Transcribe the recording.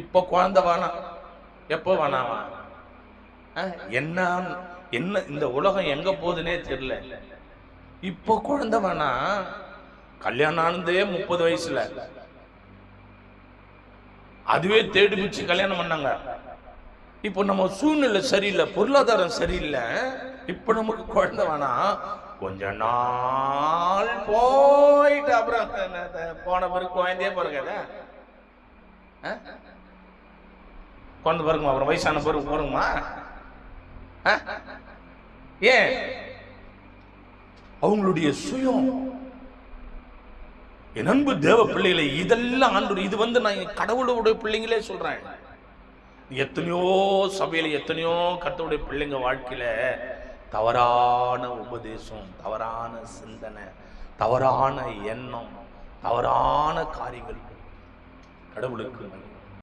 இப்போ குழந்தை வேணாம் எப்போ வேணாமா என்ன என்ன இந்த உலகம் எங்க போகுதுன்னே தெரியல. இப்போ குழந்தை வேணாம் கல்யாணம் ஆனதே முப்பது வயசுல. அதுவே தேடி பிடிச்சு கல்யாணம் பண்ணாங்க. இப்போ நம்ம சூழ்நிலை சரியில்லை பொருளாதாரம் சரியில்லை. இப்போ நமக்கு குழந்தை வேணாம் கொஞ்ச நாள் போயிட்டு அப்புறம் போன பிறகு குழந்தையே பிறகு குழந்தை பிறகுமா அப்புறம் வயசான பிறகு போறோமா ஏன்? அவங்களுடைய சுயம். என் அன்பு தேவ பிள்ளைகளை இதெல்லாம் ஆண்டு இது வந்து நான் கடவுளுடைய பிள்ளைங்களே சொல்றேன். எத்தனையோ சபையில எத்தனையோ கர்த்தருடைய பிள்ளைங்க வாழ்க்கையில தவறான உபதேசம் தவறான சிந்தனை தவறான எண்ணம் தவறான காரியங்கள் கடவுளுக்கு